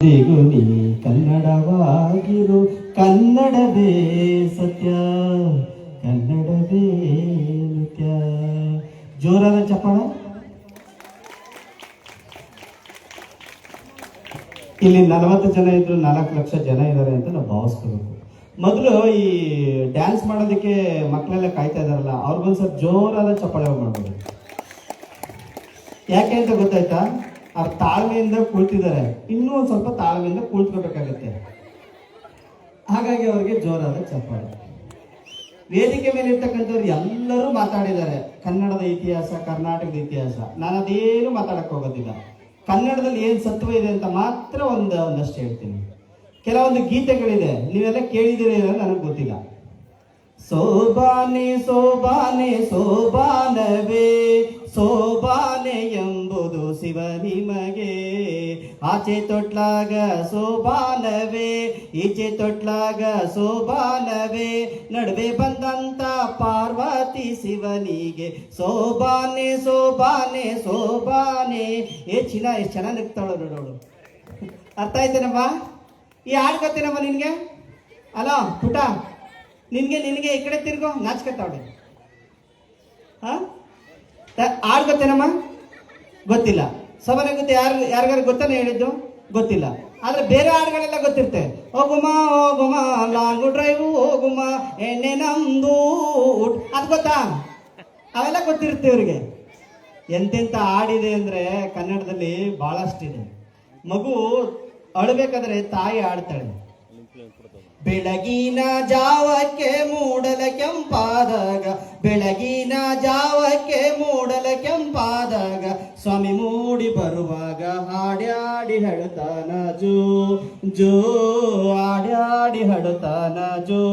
ನೀ ಕನ್ನಡವಾಗಿರು. ಕನ್ನಡವೇ ಸತ್ಯ, ಕನ್ನಡವೇ ನಿತ್ಯ. ಜೋರಾದ ಚಪ್ಪಾಳ. ಇಲ್ಲಿ ನಲವತ್ತು ಜನ ಇದ್ರು, ನಾಲ್ಕು ಲಕ್ಷ ಜನ ಇದ್ದಾರೆ ಅಂತ ನಾವು ಭಾವಿಸ್ಕೋಬೇಕು. ಮೊದಲು ಈ ಡ್ಯಾನ್ಸ್ ಮಾಡೋದಕ್ಕೆ ಮಕ್ಕಳೆಲ್ಲ ಕಾಯ್ತಾ ಇದಾರಲ್ಲ, ಅವ್ರಿಗೊಂದ್ಸಲ ಜೋರಾದ ಚಪ್ಪಾಳೆ ಮಾಡ್ಬೋದು. ಯಾಕೆ ಅಂತ ಗೊತ್ತಾಯ್ತಾ? ಅವ್ರು ತಾಳ್ಮೆಯಿಂದ ಕುಳಿತಿದ್ದಾರೆ. ಇನ್ನೂ ಒಂದು ಸ್ವಲ್ಪ ತಾಳ್ಮೆಯಿಂದ ಕುಳಿತುಕೋಬೇಕಾಗತ್ತೆ ಹಾಗಾಗಿ ಅವರಿಗೆ ಜೋರಾದ ಚಪ್ಪಾಳೆ. ವೇದಿಕೆ ಮೇಲೆ ಇರ್ತಕ್ಕಂಥವ್ರು ಎಲ್ಲರೂ ಮಾತಾಡಿದ್ದಾರೆ. ಕನ್ನಡದ ಇತಿಹಾಸ, ಕರ್ನಾಟಕದ ಇತಿಹಾಸ. ನಾನು ಅದೇನು ಮಾತಾಡಕ್ಕೆ ಹೋಗೋದಿಲ್ಲ. ಕನ್ನಡದಲ್ಲಿ ಏನು ಸತ್ವ ಇದೆ ಅಂತ ಮಾತ್ರ ಒಂದು ಒಂದಷ್ಟು ಹೇಳ್ತೀನಿ. ಕೆಲವೊಂದು ಗೀತೆಗಳಿದೆ. ನೀವೆಲ್ಲ ಕೇಳಿದ್ದೀರಿ ನನಗೆ ಗೊತ್ತಿಲ್ಲ. ಸೋಬಾನೆ ಸೋಬಾನೆ, ಸೋಬಾನವೇ, ಸೋಬಾನೆ ಎಂಬುದು ಶಿವ ನಿಮಗೆ ಆಚೆ ತೊಟ್ಲಾಗ ಸೋಬಾನವೇ, ಈಚೆ ತೊಟ್ಲಾಗ ಸೋಬಾನವೇ, ನಡುವೆ ಬಂದಂತ ಪಾರ್ವತಿ ಶಿವನಿಗೆ. ಸೋಬಾನೆ ಸೋಬಾನೆ ಸೋಬಾನೆ ಹೆಚ್ಚಿನ ಎಷ್ಟು ಚೆನ್ನಾಗಿ ನಿಗ್ತಾಳು ನೋಡೋಳು ಅರ್ಥ ಆಯ್ತೇನಮ್ಮ ಈ ಹಾಡು ಗೊತ್ತೇನಮ್ಮ ನಿನ್ಗೆ? ಅಲೋ, ಪುಟ. ನಿನ್ಗೆ, ನಿನಗೆ ಈ ಕಡೆ ತಿರ್ಗೋ ನಾಚ್ಕತ್ತಾವಡೆ ಹಾಂ? ಗೊತ್ತೇನಮ್ಮ? ಗೊತ್ತಿಲ್ಲ. ಸವಾಲ ಗೊತ್ತ ಯಾರು, ಯಾರಿಗಾರು ಗೊತ್ತಾನೆ ಹೇಳಿದ್ದು? ಗೊತ್ತಿಲ್ಲ. ಆದ್ರೆ ಬೇರೆ ಹಾಡುಗಳೆಲ್ಲ ಗೊತ್ತಿರುತ್ತೆ. ಹೋಗುಮ ಹೋಗುಮ, ಲಾಂಗ್ ಡ್ರೈವ್, ಹೋಗುಮ, ಎಣ್ಣೆ ನಮ್ದು ಅದು ಗೊತ್ತಾ? ಅವೆಲ್ಲ ಗೊತ್ತಿರುತ್ತೆ ಇವ್ರಿಗೆ. ಎಂತೆಂಥ ಹಾಡಿದೆ ಅಂದ್ರೆ ಕನ್ನಡದಲ್ಲಿ ಬಹಳಷ್ಟಿದೆ. ಮಗು ಅಳಬೇಕಾದ್ರೆ ತಾಯಿ ಆಡ್ತಾಳೆ ಬೆಳಗಿನ ಜಾವಕ್ಕೆ ಮೂಡಲ ಕೆಂಪಾದಾಗ, ಬೆಳಗಿನ ಜಾವಕ್ಕೆ ಮೂಡಲ ಕೆಂಪಾದಾಗ, ಸ್ವಾಮಿ ಮೂಡಿ ಬರುವಾಗ ಹಾಡ್ಯಾಡಿ ಹಡತಾನ ಜೋ ಜೋ ಆಡ್ಯಾಡಿ ಹಡತಾನ ಜೋ.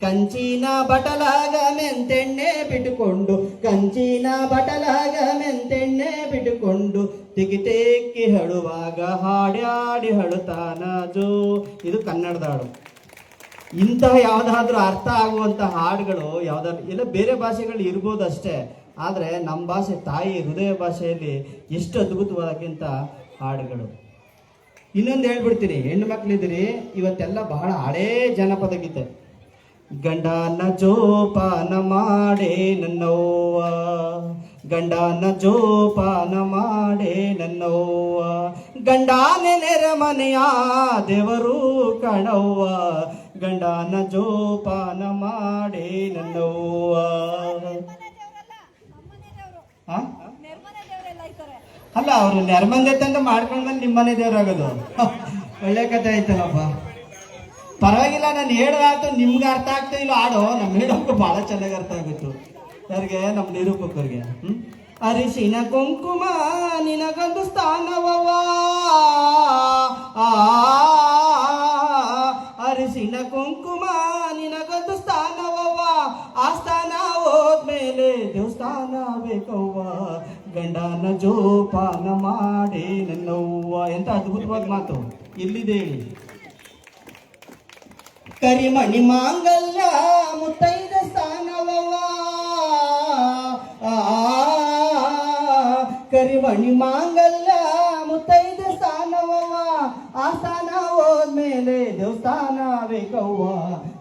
ಕಂಚಿನ ಬಟಲಾಗ ಮೆಂತೆಣ್ಣೆ ಬಿಟ್ಟುಕೊಂಡು, ಕಂಚಿನ ಬಟಲಾಗ ಬಿಟ್ಟುಕೊಂಡು ಹೇಳುವಾಗ ಹಾಡ್ಯಾಡಿ ಹಳುತ್ತಾನ ಜೋ ಇದು ಕನ್ನಡದ ಹಾಡು. ಇಂತಹ ಯಾವುದಾದ್ರೂ ಅರ್ಥ ಆಗುವಂತ ಹಾಡುಗಳು ಯಾವ್ದಾದ್ರು, ಇಲ್ಲ ಬೇರೆ ಭಾಷೆಗಳು ಇರ್ಬೋದು ಅಷ್ಟೇ, ಆದರೆ ನಮ್ಮ ಭಾಷೆ, ತಾಯಿ ಹೃದಯ ಭಾಷೆಯಲ್ಲಿ ಎಷ್ಟು ಅದ್ಭುತವಾದಕ್ಕಿಂತ ಹಾಡುಗಳು. ಇನ್ನೊಂದು ಹೇಳ್ಬಿಡ್ತೀನಿ, ಹೆಣ್ಣು ಮಕ್ಳಿದ್ದೀರಿ, ಇವತ್ತೆಲ್ಲ ಬಹಳ ಹಳೇ ಜನಪದ ಗೀತೆ. ಗಂಡನ ಜೋಪಾನ ಮಾಡೇ ನನ್ನವ್ವ. ಗಂಡನ ಜೋಪಾನ ಮಾಡೇ ನನ್ನವ್ವ. ಗಂಡಾನೆ ನೆರೆಮನೆಯ ದೇವರು ಕಣವ್ವ. ಗಂಡನ ಜೋಪಾನ ಮಾಡೇ ನನ್ನವ್ವ? ಅಲ್ಲ, ಅವರು ನೆರ್ಮಂದೆ ತಂದು ಮಾಡ್ಕೊಂಡ್ಮೇಲೆ ನಿಮ್ಮನೆ ದೇವರಾಗೋದು. ಒಳ್ಳೆ ಕಥೆ ಆಯ್ತಲ್ಲಪ್ಪ. ಪರವಾಗಿಲ್ಲ, ನಾನು ಹೇಳೋದಾಯ್ತು, ನಿಮ್ಗೆ ಅರ್ಥ ಆಗ್ತಾ ಇಲ್ಲ ಹಾಡು ನಮ್ಮ ಹೇಳೋಕ್ಕೂ ಬಹಳ ಚೆನ್ನಾಗಿ ಅರ್ಥ ಆಗುತ್ತೆ. ಯಾರಿಗೆ ನಮ್ಮ ನಿರೂಪಕರಿಗೆ ಹ್ಮ್ ಅರಿಶಿನ ಕುಂಕುಮ ನಿನಗೊಂದು ಸ್ಥಾನವವ ಅರಿಶಿನ ಕುಂಕುಮ ನಿನಗೊಂದು ಸ್ಥಾನವವ ಆ ಸ್ಥಾನ ಹೋದ್ಮೇಲೆ ದೇವಸ್ಥಾನ ಬೇಕವ್ವ ಗಂಡನ ಜೋಪಾನ ಮಾಡಿ ನನ್ನವ್ವ ಎಂತ ಅದ್ಭುತವಾದ ಮಾತು ಇಲ್ಲಿದೆ ಹೇಳಿ ಕರಿಮಣಿ ಮಾಂಗಲ್ಯ ಮುತ್ತೈದ ಸ್ಥಾನವವ ಕರಿಮಣಿ ಮಾಂಗಲ್ಯ, ಮುತ್ತೈದ ಸ್ಥಾನವವ, ಆ ಸ್ಥಾನ ಹೋದ್ಮೇಲೆ ದೇವಸ್ಥಾನ ಬೇಕವ್ವ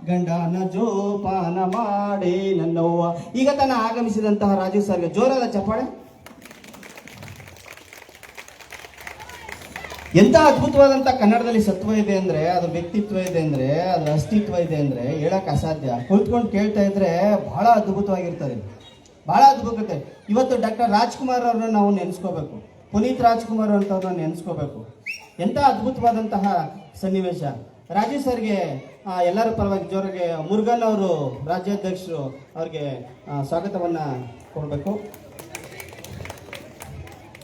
ಗಂಡನ ಜೋಪಾನ ಮಾಡಿ ನನ್ನವ್ವ. ಈಗ ತನ್ನ ಆಗಮಿಸಿದಂತಹ ರಾಜೀವ್ ಸರ್ಗೆ ಜೋರಾದ ಚಪ್ಪಾಳೆ. ಎಂತ ಅದ್ಭುತವಾದಂತ ಕನ್ನಡದಲ್ಲಿ ಸತ್ವ ಇದೆ ಅಂದ್ರೆ, ಅದು ವ್ಯಕ್ತಿತ್ವ ಇದೆ ಅಂದ್ರೆ, ಅದು ಅಸ್ತಿತ್ವ ಇದೆ ಅಂದ್ರೆ ಹೇಳಕ್ ಅಸಾಧ್ಯ. ಕುಳಿತ್ಕೊಂಡು ಕೇಳ್ತಾ ಇದ್ರೆ ಬಹಳ ಅದ್ಭುತವಾಗಿರ್ತದೆ. ಬಹಳ ಅದ್ಭುತ ಇವತ್ತು ಡಾಕ್ಟರ್ ರಾಜ್ಕುಮಾರ್ ಅವ್ರನ್ನ ನಾವು ನೆನೆಸ್ಕೋಬೇಕು. ಪುನೀತ್ ರಾಜ್ಕುಮಾರ್ ಅಂತವ್ರನ್ನ ನೆನೆಸ್ಕೋಬೇಕು. ಎಂಥ ಅದ್ಭುತವಾದಂತಹ ಸನ್ನಿವೇಶ. ರಾಜೀವ್ ಸರ್ಗೆ ಎಲ್ಲರ ಪರವಾಗಿ ಜೋರಿಗೆ ಮುರುಗನ್ ಅವರು ರಾಜ್ಯಾಧ್ಯಕ್ಷರು ಅವ್ರಿಗೆ ಸ್ವಾಗತವನ್ನ ಕೊಡಬೇಕು.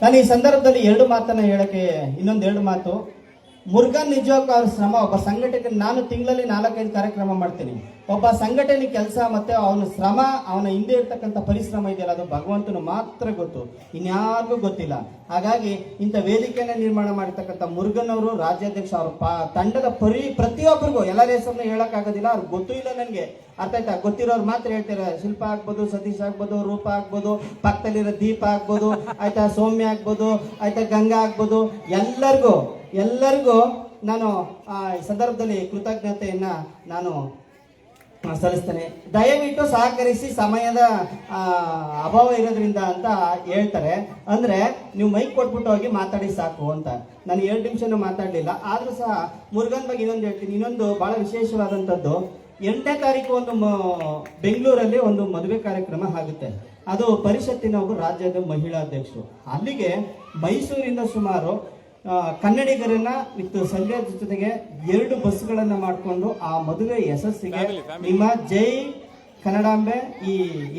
ನಾನು ಈ ಸಂದರ್ಭದಲ್ಲಿ ಎರಡು ಮಾತನ್ನು ಹೇಳೋಕ್ಕೆ ಇನ್ನೊಂದು ಎರಡು ಮಾತು. ಮುರುಗನ್ ನಿಜವಾಗ ಅವ್ರ ಶ್ರಮ, ಒಬ್ಬ ಸಂಘಟಕ ನಾನು ತಿಂಗಳಲ್ಲಿ ನಾಲ್ಕೈದು ಕಾರ್ಯಕ್ರಮ ಮಾಡ್ತೀನಿ. ಒಬ್ಬ ಸಂಘಟನೆ ಕೆಲಸ ಮತ್ತೆ ಅವನ ಶ್ರಮ, ಅವನ ಹಿಂದೆ ಇರ್ತಕ್ಕಂಥ ಪರಿಶ್ರಮ ಇದೆಯಲ್ಲ, ಅದು ಭಗವಂತನು ಮಾತ್ರ ಗೊತ್ತು. ಇನ್ಯಾರಿಗೂ ಗೊತ್ತಿಲ್ಲ. ಹಾಗಾಗಿ ಇಂಥ ವೇದಿಕೆಯನ್ನು ನಿರ್ಮಾಣ ಮಾಡಿರ್ತಕ್ಕಂಥ ಮುರುಗನ್ ಅವರು ರಾಜ್ಯಾಧ್ಯಕ್ಷ ಅವ್ರ ಪಾ, ತಂಡದ ಪರಿ, ಪ್ರತಿಯೊಬ್ಬರಿಗೂ ಎಲ್ಲರ ಹೆಸರನ್ನ ಹೇಳೋಕ್ಕಾಗೋದಿಲ್ಲ, ಅವ್ರಿಗೆ ಗೊತ್ತೂ ಇಲ್ಲ ನನಗೆ. ಅರ್ಥ ಆಯ್ತಾ? ಗೊತ್ತಿರೋರು ಮಾತ್ರ ಹೇಳ್ತಾರೆ, ಶಿಲ್ಪ ಆಗ್ಬೋದು, ಸತೀಶ್ ಆಗ್ಬೋದು, ರೂಪ ಆಗ್ಬೋದು, ಪಕ್ಕದಲ್ಲಿರೋ ದೀಪ ಆಗ್ಬೋದು, ಆಯ್ತಾ ಸೌಮ್ಯ ಆಗ್ಬೋದು, ಆಯ್ತಾ ಗಂಗಾ ಆಗ್ಬೋದು, ಎಲ್ಲರಿಗೂ. ಎಲ್ಲರಿಗೂ ನಾನು ಈ ಸಂದರ್ಭದಲ್ಲಿ ಕೃತಜ್ಞತೆಯನ್ನು ನಾನು ಸಲ್ಲಿಸ್ತೇನೆ. ದಯವಿಟ್ಟು ಸಹಕರಿಸಿ ಸಮಯದ ಅಭಾವ ಇರೋದ್ರಿಂದ ಅಂತ ಹೇಳ್ತಾರೆ. ಅಂದ್ರೆ ನೀವು ಮೈಕ್ ಕೊಟ್ಬಿಟ್ಟು ಹೋಗಿ ಮಾತಾಡಿ ಸಾಕು ಅಂತ. ನಾನು ಎರಡು ನಿಮಿಷನೂ ಮಾತಾಡಲಿಲ್ಲ. ಆದರೂ ಸಹ ಮುರುಗನ್ ಬಗ್ಗೆ ಇನ್ನೊಂದು ಹೇಳ್ತೀನಿ. ಇನ್ನೊಂದು ಬಹಳ ವಿಶೇಷವಾದಂಥದ್ದು. ಎಂಟನೇ ತಾರೀಕು ಒಂದು ಬೆಂಗಳೂರಲ್ಲಿ ಒಂದು ಮದುವೆ ಕಾರ್ಯಕ್ರಮ ಆಗುತ್ತೆ. ಅದು ಪರಿಷತ್ತಿನ ಒಬ್ಬರು ರಾಜ್ಯದ ಮಹಿಳಾ ಅಧ್ಯಕ್ಷರು. ಅಲ್ಲಿಗೆ ಮೈಸೂರಿಂದ ಸುಮಾರು ಕನ್ನಡಿಗರನ್ನ ವಿತ್ ಸಂಜಯ್ ಜೊತೆಗೆ ಎರಡು ಬಸ್ಗಳನ್ನ ಮಾಡಿಕೊಂಡು ಆ ಮದುವೆ ಯಶಸ್ಸಿಗೆ ನಿಮ್ಮ ಜೈ ಕನ್ನಡಾಂಬೆ ಈ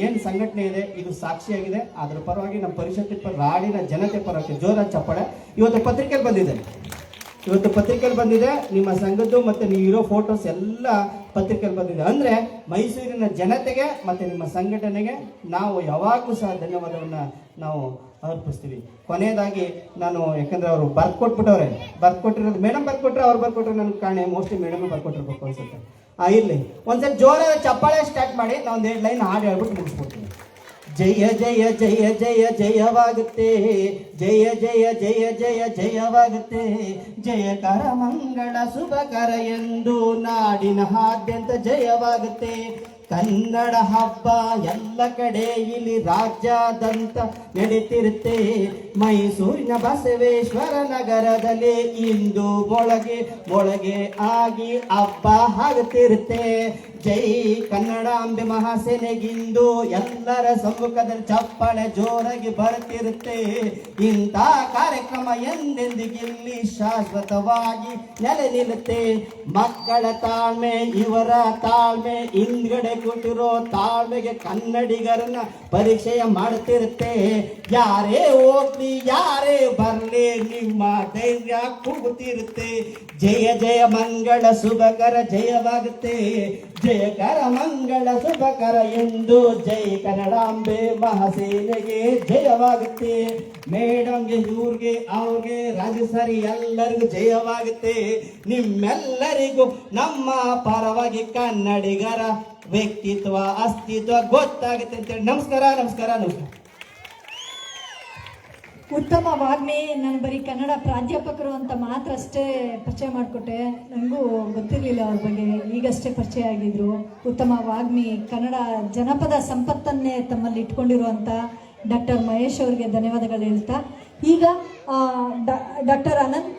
ಏನ್ ಸಂಘಟನೆ ಇದೆ ಇದು ಸಾಕ್ಷಿಯಾಗಿದೆ. ಅದ್ರ ಪರವಾಗಿ ನಮ್ಮ ಪರಿಷತ್ತಿನ ಪರ ನಾಡಿನ ಜನತೆ ಪರವಾಗಿ ಜೋರ ಚಪ್ಪಳೆ. ಇವತ್ತು ಪತ್ರಿಕೆಯಲ್ಲಿ ಬಂದಿದೆ. ಇವತ್ತು ಪತ್ರಿಕೆಯಲ್ಲಿ ಬಂದಿದೆ. ನಿಮ್ಮ ಸಂಘದ್ದು ಮತ್ತೆ ನೀವು ಇರೋ ಫೋಟೋಸ್ ಎಲ್ಲ ಪತ್ರಿಕೆಯಲ್ಲಿ ಬಂದಿದೆ. ಅಂದ್ರೆ ಮೈಸೂರಿನ ಜನತೆಗೆ ಮತ್ತೆ ನಿಮ್ಮ ಸಂಘಟನೆಗೆ ನಾವು ಯಾವಾಗಲೂ ಸಹ ಧನ್ಯವಾದವನ್ನ ನಾವು ಅರ್ಪಿಸ್ತೀವಿ. ಕೊನೆಯದಾಗಿ ನಾನು ಯಾಕಂದ್ರೆ ಅವರು ಬರ್ಕೊಟ್ಬಿಟ್ಟವ್ರೆ. ಕೊಟ್ಬಿಟ್ಟವ್ರೆ ಬರ್ದ್ ಕೊಟ್ಟಿರೋದು ಮೇಡಮ್ ಬರ್ಕೊಟ್ರೆ ಅವ್ರು ಬರ್ಕೊಟ್ರೆ ನನ್ಗೆ ಕಾಣೆ. ಮೋಸ್ಟ್ಲಿ ಮೇಡಮ್ ಬರ್ಕೊಟ್ಟಿರ್ಬೇಕು ಅನ್ಸುತ್ತೆ. ಆ, ಇರ್ಲಿ. ಒಂದ್ಸಲ ಜೋರಾದ ಚಪ್ಪಾಳೆ ಸ್ಟಾರ್ಟ್ ಮಾಡಿ ನಾವು ಒಂದು ಎರಡು ಲೈನ್ ಹಾಡು ಹೇಳ್ಬಿಟ್ಟು ಮುಗಿಸ್ಬಿಡ್ತೀನಿ. ಜಯ ಜಯ ಜಯ ಜಯ, ಜಯವಾಗುತ್ತೆ. ಜಯ ಜಯ ಜಯ ಜಯ, ಜಯವಾಗುತ್ತೆ. ಜಯಕರ ಮಂಗಳ ಶುಭಕರ ಎಂದು ನಾಡಿನ ಆದ್ಯಂತ ಜಯವಾಗುತ್ತೆ. ಕನ್ನಡ ಹಬ್ಬ ಎಲ್ಲ ಕಡೆ ಇಲ್ಲಿ ರಾಜ್ಯಾದಂತ ನಡೀತಿರುತ್ತೆ ಮೈಸೂರಿನ ಬಸವೇಶ್ವರ ನಗರದಲ್ಲಿ ಇಂದು ಮೊಳಗೆ ಮೊಳಗೆ ಆಗಿ ಹಬ್ಬ ಆಗುತ್ತಿರುತ್ತೆ ಜೈ ಕನ್ನಡಾಂಬೆ ಮಹಾಸೇನೆಗಿಂದು ಎಲ್ಲರ ಸಮ್ಮುಖದಲ್ಲಿ ಚಪ್ಪಳೆ ಜೋರಾಗಿ ಬರುತ್ತಿರುತ್ತೆ ಇಂಥ ಕಾರ್ಯಕ್ರಮ ಎಂದೆಂದಿಗಿಲ್ಲಿ ಶಾಶ್ವತವಾಗಿ ನೆಲೆ ನಿಲ್ಲುತ್ತೆ. ಮಕ್ಕಳ ತಾಳ್ಮೆ, ಇವರ ತಾಳ್ಮೆ ಹಿಂದ್ಗಡೆ ಕೂತಿರೋ ತಾಳ್ಮೆಗೆ ಕನ್ನಡಿಗರನ್ನ ಪರಿಚಯ ಮಾಡುತ್ತಿರುತ್ತೆ ಯಾರೇ ಹೋಗ್ಲಿ, ಯಾರೇ ಬರಲಿ, ನಿಮ್ಮ ಧೈರ್ಯ ಕೂಗುತ್ತಿರುತ್ತೆ. ಜಯ ಜಯ, ಮಂಗಳ, ಶುಭಕರ, ಜಯವಾಗುತ್ತೆ. ಜಯಕರ ಮಂಗಳ ಶುಭಕರ ಎಂದು ಜೈ ಕನ್ನಡಾಂಬೆ ಮಹಾಸೇನೆಗೆ ಜಯವಾಗುತ್ತೆ. ಮೇಡಮ್ಗೆ ಇವ್ರಿಗೆ ಅವ್ರಿಗೆ ರಾಜಸರಿ ಎಲ್ಲರಿಗೂ ಜಯವಾಗುತ್ತೆ. ನಿಮ್ಮೆಲ್ಲರಿಗೂ ನಮ್ಮ ಪರವಾಗಿ ಕನ್ನಡಿಗರ ವ್ಯಕ್ತಿತ್ವ, ಅಸ್ತಿತ್ವ ಗೊತ್ತಾಗುತ್ತೆ ಅಂತೇಳಿ ನಮಸ್ಕಾರ ನಮಸ್ಕಾರ ನಮಸ್ಕಾರ ಉತ್ತಮ ವಾಗ್ಮಿ ನಾನು ಬರೀ ಕನ್ನಡ ಪ್ರಾಧ್ಯಾಪಕರು ಅಂತ ಮಾತ್ರ ಅಷ್ಟೇ ಪರಿಚಯ ಮಾಡಿಕೊಟ್ಟೆ. ನನಗೂ ಗೊತ್ತಿರಲಿಲ್ಲ ಅವ್ರ ಬಗ್ಗೆ. ಈಗಷ್ಟೇ ಪರಿಚಯ ಆಗಿದ್ರು. ಉತ್ತಮ ವಾಗ್ಮಿ ಕನ್ನಡ ಜನಪದ ಸಂಪತ್ತನ್ನೇ ತಮ್ಮಲ್ಲಿ ಇಟ್ಕೊಂಡಿರುವಂಥ ಡಾಕ್ಟರ್ ಮಹೇಶ್ ಅವರಿಗೆ ಧನ್ಯವಾದಗಳು ಹೇಳ್ತಾ. ಈಗ ಡಾಕ್ಟರ್ ಅನಂತ್